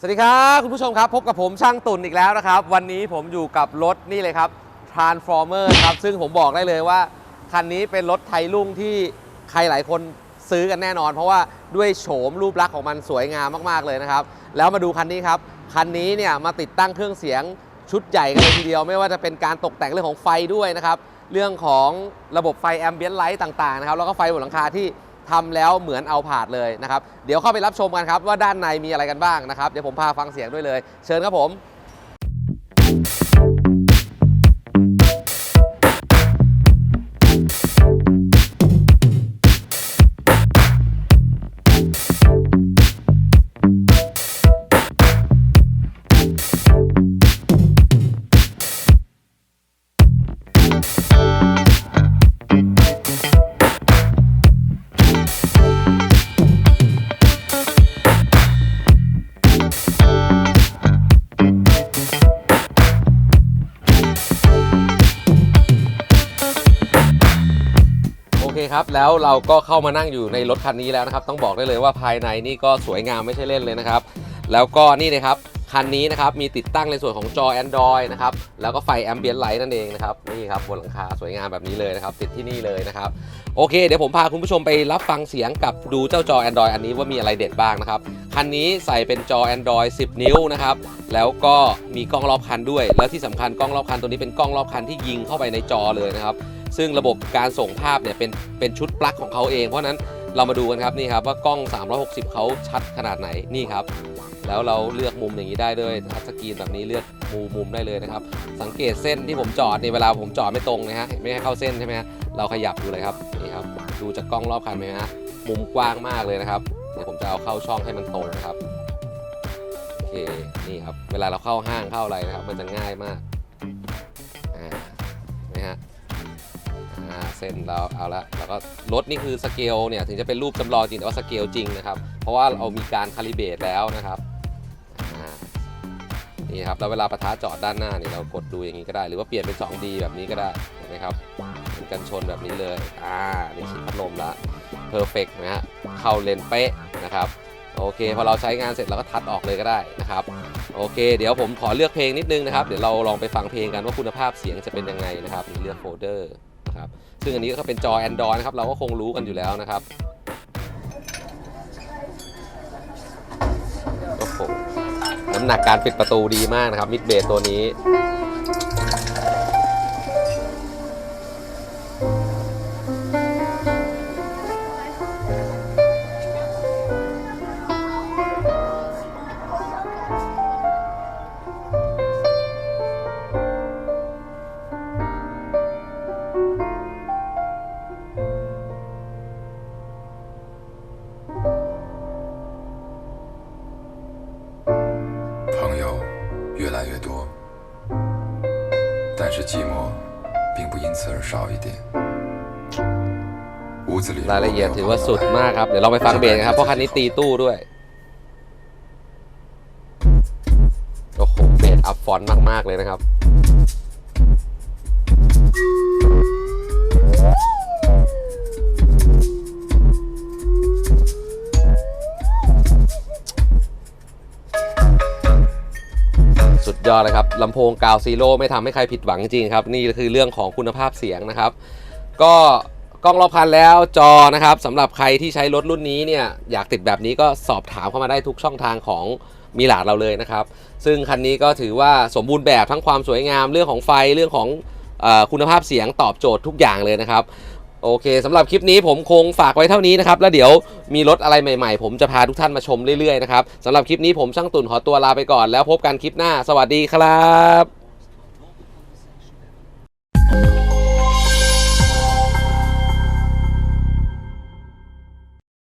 สวัสดีครับคุณผู้ชมครับ พบกับผมช่างตุ่นอีกแล้วนะครับ วันนี้ผมอยู่กับรถนี่เลยครับ Transformer ครับ ซึ่งผมบอกได้เลยว่า คันนี้เป็นรถไทยรุ่งที่ใครหลายคนซื้อกันแน่นอน เพราะว่าด้วยโฉมรูปลักษณ์ของมันสวยงามมากๆเลยนะครับ แล้วมาดูคันนี้ครับ คันนี้เนี่ยมาติดตั้งเครื่องเสียงชุดใหญ่กันเลยทีเดียว ไม่ว่าจะเป็นการตกแต่งเรื่องของไฟด้วยนะครับ เรื่องของระบบไฟแอมเบียนไลท์ต่างๆนะครับแล้วก็ไฟบนหลังคาที่ ทำแล้วเหมือนเอาผาดเลยนะครับ เดี๋ยวเข้าไปรับชมกันครับว่าด้านในมีอะไรกันบ้างนะครับ เดี๋ยวผมพาฟังเสียงด้วยเลย เชิญครับผม เคครับ แล้วเราก็เข้ามานั่งอยู่ในรถคันนี้แล้วนะครับ ต้องบอกได้เลยว่าภายในนี่ก็สวยงามไม่ใช่เล่นเลยนะครับ แล้วก็นี่เลยครับคันนี้นะครับมีติดตั้งในส่วนของจอ Android นะครับแล้วก็ไฟแอมเบียนไลท์นั่นเองนะครับนี่ครับบนหลังคาสวยงามแบบนี้เลยนะครับติดที่นี่เลยนะครับโอเค เดี๋ยวผมพาคุณผู้ชมไปรับฟังเสียงกับดูเจ้าจอ Android อันนี้ว่ามีอะไรเด็ดบ้างนะครับคันนี้ใส่เป็นจอ Android 10 นิ้วนะครับแล้วก็มีกล้องรอบคันด้วย แล้วที่สำคัญกล้องรอบคันตัวนี้เป็นกล้องรอบคันที่ยิงเข้าไปในจอเลยนะครับ ซึ่งระบบการส่งภาพเนี่ยเป็นเป็นชุดปลั๊กของเขาเอง เพราะนั้นเรามาดูกันครับนี่ครับว่ากล้อง 360 เขาชัดขนาดไหนนี่ครับ แล้วเราเลือกมุมอย่างนี้ได้ด้วยทัชสกรีนแบบนี้เลือกมุมมุมได้เลยนะครับ สังเกตเส้นที่ผมจอดเนี่เวลาผมจอดไม่ตรงนะฮะไม่ให้เข้าเส้นใช่ไหมฮะเราขยับดูเลยครับนี่ครับดูจากกล้องรอบคันไหมฮะมุมกว้างมากเลยนะครับเดี๋ยวผมจะเอาเข้าช่องให้มันตรงนะครับโอเคนี่ครับเวลาเราเข้าห้างเข้าอะไรนะครับ มันจะง่ายมาก เส้นเราเอาละแล้วก็รถนี่คือสเกลเนี่ยถึงจะเป็นรูปจำลองจริงแต่ว่าสเกลจริงนะครับ เพราะว่าเรามีการคาลิเบรตแล้วนะครับอ่านี่ครับแล้วเวลาประทะจอดด้านหน้านี่เรากดดูอย่างนี้ก็ได้ หรือว่าเปลี่ยนเป็น 2D แบบนี้ก็ได้เห็นไหมครับเป็นกันชนแบบนี้เลยอ่านี่ชิดพัดลมละเพอร์เฟกนะฮะเข้าเลนเป๊ะนะครับโอเคพอเราใช้งานเสร็จเราก็ทัดออกเลยก็ได้นะครับโอเค เดี๋ยวผมขอเลือกเพลงนิดนึงนะครับ เดี๋ยวเราลองไปฟังเพลงกันว่าคุณภาพเสียงจะเป็นยังไงนะครับมีเลือกโฟลเดอร์ นะครับ ซึ่งอันนี้ก็เป็นจอ Android นะครับ เราก็คงรู้กันอยู่แล้วนะครับโอ้โหน้ำหนักการปิดประตูดีมากนะครับมิดเบสตัวนี้ 但是寂寞并不因此而少一点。屋子里 รายละเอียดถือว่าสุดมากครับ เดี๋ยวเราไปฟังเบสกันครับ เพราะคันนี้ตีตู้ด้วย โอ้โห เบสอัพฟอนต์มาก ๆ เลยนะครับ ยอดเลยครับลำโพงกาวซีโร่ไม่ทำให้ใครผิดหวังจริงครับ นี่คือเรื่องของคุณภาพเสียงนะครับ ก็กล้องรอบคันแล้วจอนะครับสำหรับใครที่ใช้รถรุ่นนี้เนี่ยอยากติดแบบนี้ก็สอบถามเข้ามาได้ทุกช่องทางของมีหลาดเราเลยนะครับ ซึ่งคันนี้ก็ถือว่าสมบูรณ์แบบทั้งความสวยงามเรื่องของไฟเรื่องของอคุณภาพเสียงตอบโจทย์ทุกอย่างเลยนะครับ โอเคสำหรับคลิปนี้ผมคงฝากไว้เท่านี้นะครับ แล้วเดี๋ยวมีรถอะไรใหม่ๆ ผมจะพาทุกท่านมาชมเรื่อยๆนะครับสำหรับคลิปนี้ผมช่างตุ่นขอตัวลาไปก่อนแล้วพบกันคลิปหน้า สวัสดีครับ